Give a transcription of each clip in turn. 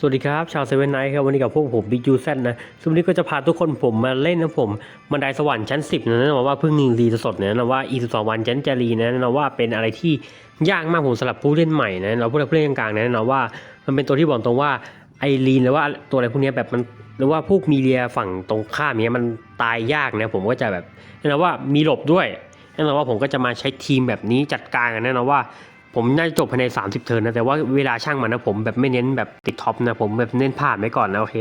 สวัสดีครับ ชาวเซเว่นไนท์ครับ วันนี้กับพวกผมบิ๊กยูแซนนะซึ่งวันนี้ก็จะพาทุกคนผมมาเล่นนะผมบันไดสวรรค์ชั้น 10นะนะว่าเพิ่งรีสดนะนะว่าอีก12 วันชั้นจะรีนะนะว่าเป็นอะไรที่ยากมากผมสำหรับผู้เล่นใหม่นะเราผู้เล่นกลางๆนะนะว่ามันเป็นตัวที่บอกตรงว่าไอรีนหรือว่าตัวอะไรพวกเนี้ยแบบมันหรือว่าพวกมีเรียฝั่งตรงข้ามเนี้ยมันตายยากนะผมก็จะแบบนะว่ามีหลบด้วยนะนะว่าผมก็จะมาใช้ทีมแบบนี้จัดการกันนะนะว่า ผมน่าจะจบภายใน 30 เทิร์นนะ แต่ว่าเวลาช่างมันนะผมแบบไม่เน้นแบบติดท็อปนะ ผมแบบเน้นผ่านไว้ก่อนนะโอเค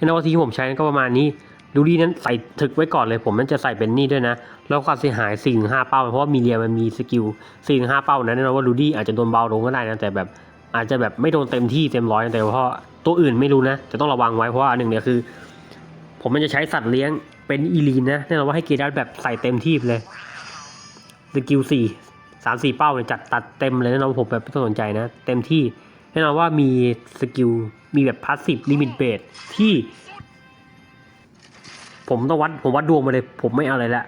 นว่าที่ผมใช้ก็ประมาณนี้ดูดีนั้นใส่ถึกไว้ก่อนเลย ผมมันจะใส่เป็นนี่ด้วยนะ แล้วความเสียหาย4ี่ห้าเป้า เพราะว่ามีเรียมันมีสกิล4ี่ห้าเป้านะแน่นอนว่าดูดีอาจจะโดนเบาลงก็ได้นะ แต่แบบอาจจะแบบไม่โดนเต็มที่เต็มร้อยแต่เพราะตัวอื่นไม่รู้นะ จะต้องระวังไว้เพราะว่าอันหนึ่งเนี่ยคือ ผมมันจะใช้สัตว์เลี้ยงเป็นอีลีนนะแน่นอนว่าให้เกียร์ดัสแบบใส่เต็มที่เลยสกิลสี่ามสี่เป้าเนี่ยจัดตัดเต็มเลยแน่นอนผมแบบไม่ต้องสนใจนะ เต็มที่แน่นอนว่ามีสกิลมีแบบพาสซีฟลิมิตเบสที่ ผมต้องวัดผมวัดดวงมาเลย ผมไม่เอาอะไรละ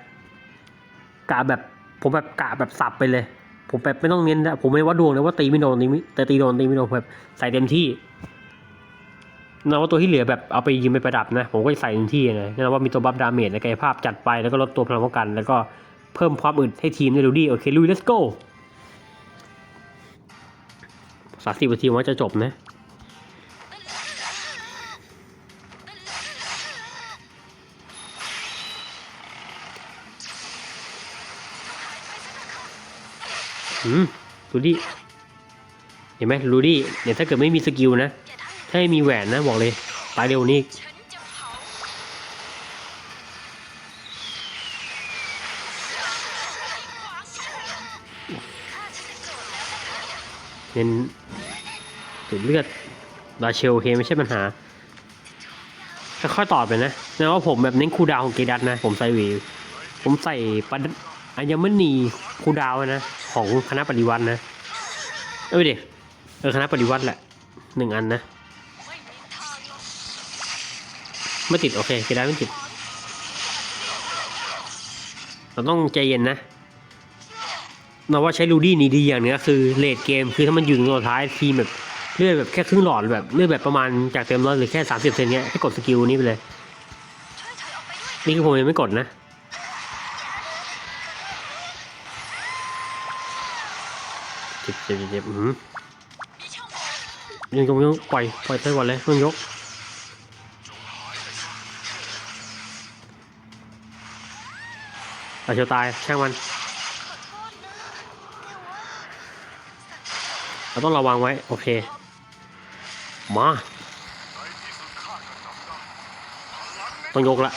กะแบบผมแบบกะแบบสับไปเลย ผมแบบไม่ต้องเน้นนะผมไม่ได้วัดดวงเลยว่าตีไม่โดนตีไม่แต่ตีโดนตีไม่โดนแบบใส่เต็มที่นะว่าตัวที่เหลือแบบเอาไปยิงไปประดับนะ ผมก็ใส่เต็มที่นะนะว่ามีตัวบัฟดาเมจในกายภาพจัดไปแล้วก็ลดตัวพลังป้องกัน แล้วก็ เพิ่มความอึดให้ทีมได้ดูดีโอเคลุย let's go สามสิบนาทีว่าจะจบนะอืมดูดิเห็นไหมรูดี้เนี่ยถ้าเกิดไม่มีสกิลนะ ถ้าไม่มีแหวนนะ บอกเลย ตายเร็วนี่ เน้นดูดเลือดดาเชลโอเคไม่ใช่ปัญหาค่อยๆตอบไปนะแปลว่าผมแบบเน้นคูดาวของเกดัตนะ ผมใส่วีผมใส่ปัดอัญมณีคูดาวนะ ของคณะปฏิวัตินะ เอ้ยเด็กเออคณะปฏิวัติแหละหนึ่งอันนะ ไม่มีทางหรอกไม่ติด โอเคเกดัตไม่ติด เราต้องใจเย็นนะ เราว่าใช้รูดี้นี่ดีอย่างหนึงก็คือเลดเกมคือถ้ามันอยู่ในตัวท้ายทีมแบบเลือดแบบแค่ครึ่งหลอดแบบเลือดแบบประมาณจากเต็มร้อยหรือแค่สามสิบเซนเนี้ยให้กดสกิลนี้ไปเลยช่วยถอยออกไปด้วยนี่คือผมยังไม่กดนะเจ็บเจ็บเจ็บเจ็บอืมมีช่องโหว่ยังยกยังปล่อยปล่อยไปก่อนเลยต้องยกอาเชียวตายช่างมัน ต้องระวังไว้ โอเค มาต้องยกละ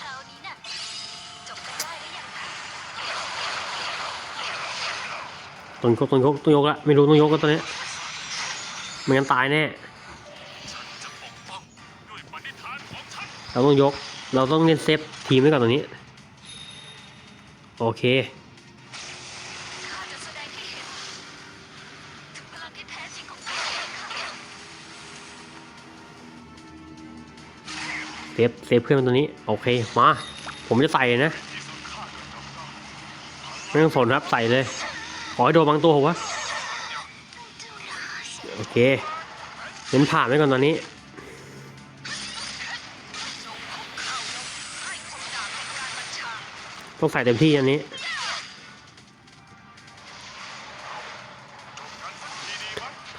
คราวนี้น่ะจบกันได้หรือยังคะต้องยกต้องยกต้องยกละไม่รู้ต้องยกก็ตอนนี้ไม่งั้นตายแน่เราต้องยก เราต้องเล่นเซฟทีมไว้ก่อนตรงนี้ โอเคข้าจะแสดงให้เห็นถึงพเองค่ะเซฟเซฟเพื่อนตัวนี้ โอเค มา ผมจะใส่นะ ไม่ต้องสนครับใส่เลย ขอให้โดนบางตัวผมวะโอเคเน้นผ่านไว้ก่อนตอนนี้ ต้องใส่เต็มที่อันนี้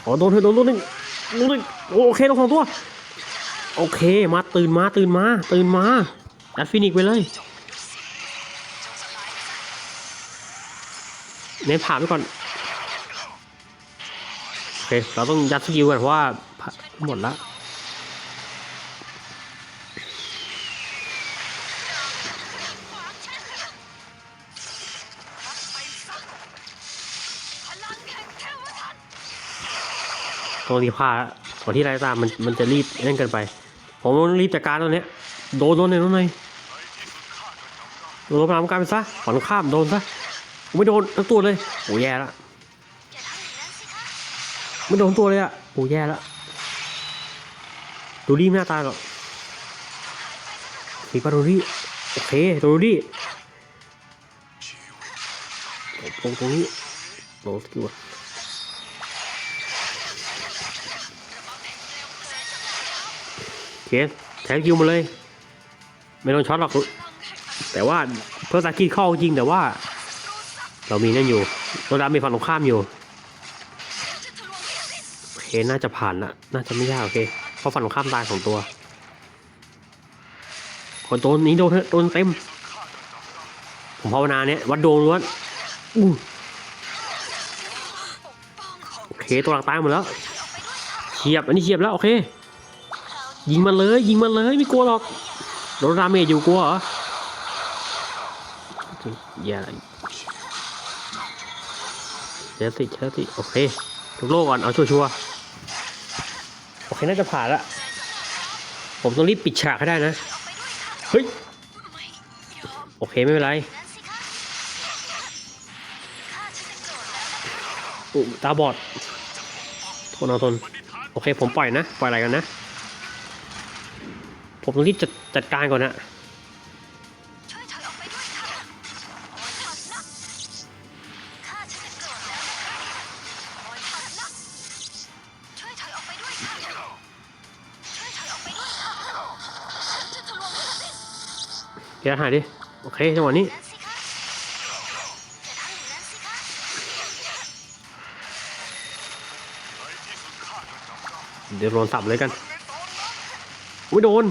ขอโดนเถอโดนโดนหนึ่งโดนหนึ่งโอเคต้องสองตัว โอเค มาตื่นมาตื่นมา ตื่นมาแอดฟินิกไปเลย เน้นผ่านไปก่อน โอเค เราต้องยัดสกิลก่อนเพราะว่าผ่าหมดละ ตรงที่พลาก่อนที่ไรตามมันมันจะรีบเล่นเกันไป ผมต้องรีบจัดการตรงนี้โดนโดนเลยโดนเลยโดนพลังการไปซะฝันข้ามโดนซะไม่โดนทั้งตัวเลยโอ้แย่ละอย่าทำอย่างนั้นสิคะไม่โดนตัวเลยอะโอ้แย่ละดูดีไม่น่าตายหรอกสีปาดูดีโอเคดูดีโอเครงตรงนี้โลสกิลอะโอ เคใช้สกิลมาเลย ไม่โดนช็อตหรอก แต่ว่าเพื่อสากิดเข้าจริงแต่ว่า เรามีนั่นอยู่เราดามีฝั่งตรงข้ามอยู่โอเคน่าจะผ่านละน่าจะไม่ยากโอเคเพราะฝั่งตรงข้ามตายสองตัวคนตัวนี้โดนเถอะโดนเต็ม ผมภาวนาเนี่ยวัดดวงล้วนอู้โอเคตัวหลังตายหมดแล้วเฉียบอันนี้เฉียบแล้วโอเค ยิงมันเลย ยิงมันเลยไม่กลัวหรอกโดนดาเมจอยู่กลัวเหรออย่าเชลสิเชลสิโอเคทุกโลกก่อนเอาชัวร์โอเคน่าจะผ่านละผมต้องรีบปิดฉากให้ได้นะ เฮ้ย โอเคไม่เป็นไรอุยตาบอดทนเอาทน โอเคผมปล่อยนะ ปล่อยอะไรกันนะ ผมต้องรีบจัดจัดการก่อนนะช่วยถอยออกไปด้วยค่ะโอ้ยทันนะข้าฉันจะโกรธแล้วนะคะโอ้ยทันนะช่วยถอยออกไปด้วยค่ะช่วยถอยออกไปด้วยค่ะฉันจะทะลวงให้สิ้นเดี๋ยวหายดิ โอเคจังหวะนี้เดี๋ยวโดนสับเลยกัน อุ้ยโดน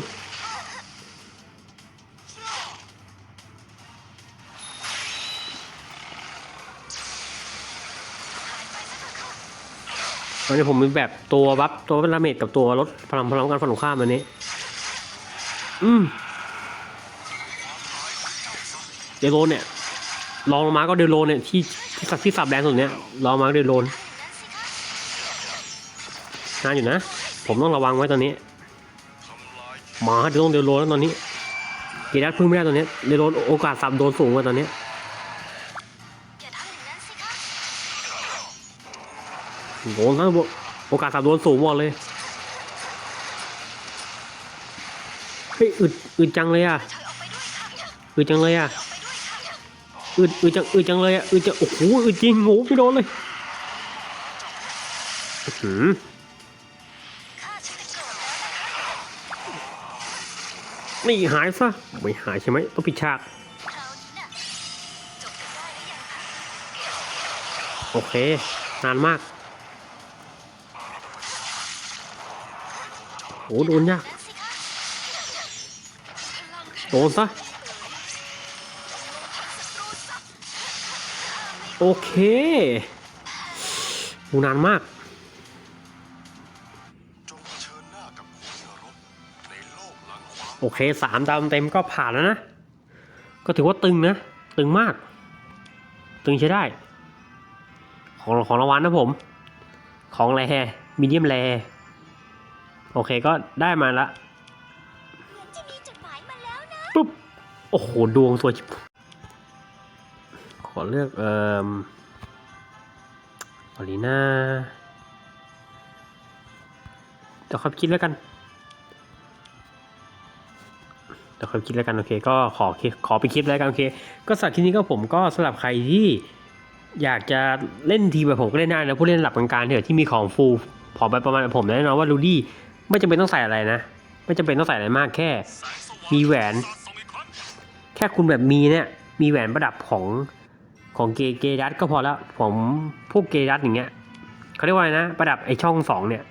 ตอนนี้ผมมีแบบตัวบัฟตัวเป็นลาเมจกับตัวลดพลังพลังกันฝั่งตรงข้ามอันนี้ อืมเดโรนเนี่ยลองมาก็เดโรนเนี่ยที่ที่สับที่สับแรงสุดเนี่ยลองมาก็เดโรนนานอยู่นะ ผมต้องระวังไว้ตอนนี้หมาเดี๋ยวต้องเดโรนแล้วตอนนี้เกียร์ดัดพึ่งไม่ได้ตอนนี้เดโรนโอกาสสับโดนสูงกว่าตอนนี้ โดนนะโอกาสสับโดนสูงหมดเลยเฮ้ยอึดอึดจังเลยอะถอยออกไปด้วยค่ะอึดจังเลยอะออกไปด้วยค่ะอึดอึดจังอึดจังเลยอะอึดจังโอ้โหอึดจริงโง่ไม่โดนเลยอื้อหือข้าฉันจะโกรธแล้วนะคะนี่หายซะไม่หายใช่ไหมต้องปิดฉากคราวนี้น่ะจบกันได้หรือยังคะโอเค นานมาก โอ้โดนยากนั้นสิคะพลังแห่งโดนซะ โอเคโหนานมากโลกหลังความโอเคสามดาวเต็มก็ผ่านแล้วนะ ก็ถือว่าตึงนะ ตึงมาก ตึงใช้ได้ ของของรางวัลนะผม ของแรมีเดียมแร โอเคก็ได้มาละเหมือนจะมีจดหมายมาแล้วนะปุ๊บ โอ้โห ดวงสวยชิบขอเลือกเอ่อออลีน่าเดี๋ยวค่อยคิดแล้วกันเดี๋ยวค่อยคิดแล้วกัน โอเค ก็ขอคิดขอไปคิดแล้วกัน โอเค ก็สำหรับคลิปนี้ก็ผมก็สำหรับใครที่อยากจะเล่นทีมแบบผมก็เล่นได้นะผู้เล่นหลับกลางๆเถอะที่มีของฟูลผอมไปประมาณแบบผมแน่นอนว่าลูดี้ ไม่จำเป็นต้องใส่อะไรนะ ไม่จำเป็นต้องใส่อะไรมากแค่ มีแหวน แค่คุณแบบมีเนี่ยมีแหวนประดับของของเกเกดัตก็พอแล้วผมพวกเกดัตอย่างเงี้ยเขาเรียกว่าไรนะ ประดับไอช่องสองเนี่ย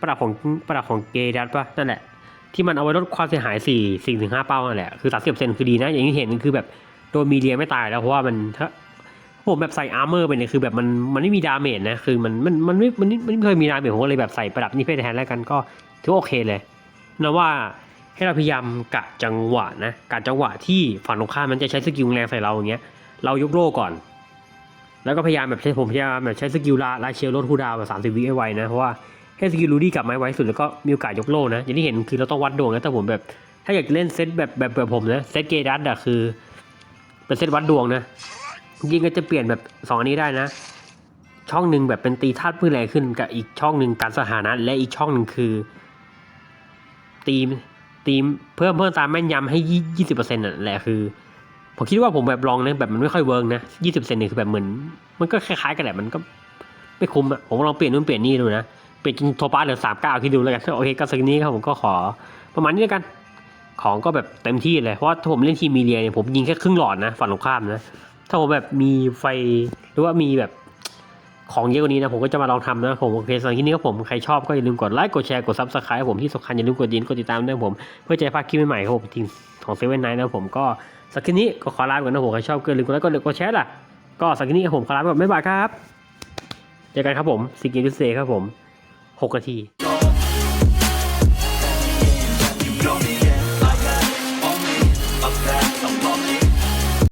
ประดับของประดับของเกดัตปะนั่นแหละที่มันเอาไว้ลดความเสียหายสี่สี่ถึงห้าเป้านั่นแหละคือสามสิบเซนคือดีนะ อย่างที่เห็นคือแบบโดนมีเลียไม่ตายแล้วเพราะว่ามันถ้า ผมแบบใส่อาร์เมอร์ไปเนี่ยคือแบบมันมันไม่มีดาเมจนะคือมันมันมันไม่มันไม่ไม่เคยมีดาเมจผมก็เลยแบบใส่ประดับนี่เพศแทนแล้วกันก็ถือโอเคเลยนะว่าให้เราพยายามกะจังหวะนะกะจังหวะที่ฝั่งตรงข้ามมันจะใช้สกิลแรงใส่เราอย่างเงี้ยเรายกโล่ก่อน แล้วก็พยายามแบบใช้ผมพยายามแบบใช้สกิลลาลาเชลลดคูดาวแบบสามสิบวิให้ไวนะเพราะว่าให้สกิลรูดี้กลับมาไวสุดแล้วก็มีโอกาสยกโล่นะอย่างที่เห็นคือเราต้องวัดดวงนะแต่ผมแบบถ้าอยากเล่นเซตแบบแบบแบบผมนะเซตเกดัสอะคือเป็นเซตวัดดวงนะ จริงก็จะเปลี่ยนแบบสองอันนี้ได้นะ ช่องหนึ่งแบบเป็นตีธาตุมือแรงขึ้นกับอีกช่องหนึ่งการสถานะ และอีกช่องหนึ่งคือ ตีมตีมเพิ่มเพิ่มตามแม่นยำให้ยี่สิบเปอร์เซ็นต์นั่นแหละคือผมคิดว่าผมแบบลองนะแบบมันไม่ค่อยเวิร์กนะยี่สิบเซนเนี่คือแบบเหมือน มันก็คล้ายๆกันแหละมันก็ไม่คุ้มอะผมลองเปลี่ยนนู่นเปลี่ยนนี่ดูนะ เปลี่ยนจนโทปาเหลือสามเก้าคิดดูแล้วกันโอเคก็สักนี้ครับผมก็ขอประมาณนี้แล้วกัน ของก็แบบเต็มที่เลยเพราะว่าถ้าผมเล่นทีมมีเรียเนี่ยผมยิงแค่ครึ่งหลอดนะฝั่งตรงข้ามนะ ถ้าผมแบบมีไฟหรือว่ามีแบบของเยอะกว่านี้นะผมก็จะมาลองทำนะผมโอเคสำหรับคลิปนี้ก็ผมใครชอบก็อย่าลืมกดไลค์กดแชร์กดซับสไครต์ผมที่สำคัญอย่าลืมกดดินกดติดตามด้วยผม เพื่อจะพลาดคลิปใหม่ๆครับผมจริงของเซเว่นไนท์นะผมก็สักคลิปนี้ก็ขอลาไปก่อนนะผมใครชอบก็อย่าลืมกดไลค์กดกดแชร์ล่ะก็สักคลิปนี้ผมขอลาไปก่อนบ๊ายบายครับเจอกันครับผมสิกินดิเซครับผมหกนาที